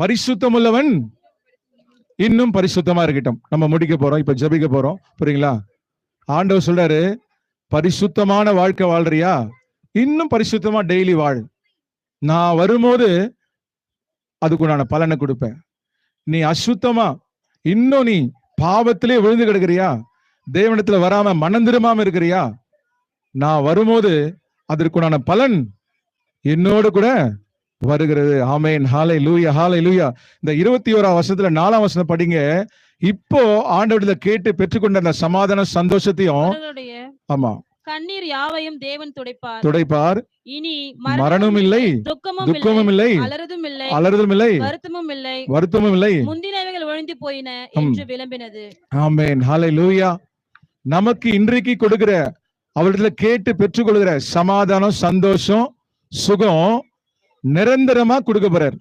பரிசுத்தம் உள்ளவன் இன்னும் பரிசுத்தமா இருக்கட்டும். நம்ம முடிக்க போறோம். இப்ப ஜெபிக்க போறோம். புரியுங்களா? ஆண்டவர் சொல்றாரு பரிசுத்தமான வாழ்க்கை வாழ்றியா? இன்னும் பரிசுத்தமா டெய்லி வாழ். நான் வரும்போது அதுக்குண்டான பலனை கொடுப்பேன். நீ அசுத்தமா இன்னும் நீ பாவத்திலே விழுந்து கிடக்குறியா? தேவனத்துல வராம மனம் திரும்பாம இருக்கிறியா? நான் வரும்போது அதற்குண்டான பலன் என்னோடு கூட வருகிறது. ஆமேன். ஹாலை லூயா ஹாலை லூயா இந்த இருபத்தி ஓராம் வருஷத்துல நாலாம் வருஷம் படிங்க. இப்போ ஆண்டவரிடத்துல கேட்டு பெற்றுக்கொண்ட அந்த சமாதான சந்தோஷத்தையும் ஆமா. கண்ணீர் யாவையும் தேவன் துடைப்பார். துடைப்பார். இனி மரணமும் இல்லை துக்கமும் இல்லை அலறுதும் இல்லை அலறுதலும் இல்லை வருத்தமும் இல்லை வருத்தமும் இல்லை. முந்தினவைகள் ஒழிந்து போயின. என்று விளம்பினது. ஆமேன். ஹாலை லூயா நமக்கு இன்றைக்கு கொடுக்கிற அவரிடத்துல கேட்டு பெற்றுக்கொள்கிற சமாதானம் சந்தோஷம் சுகம் நிரந்தரமா கொடுக்க போறார்.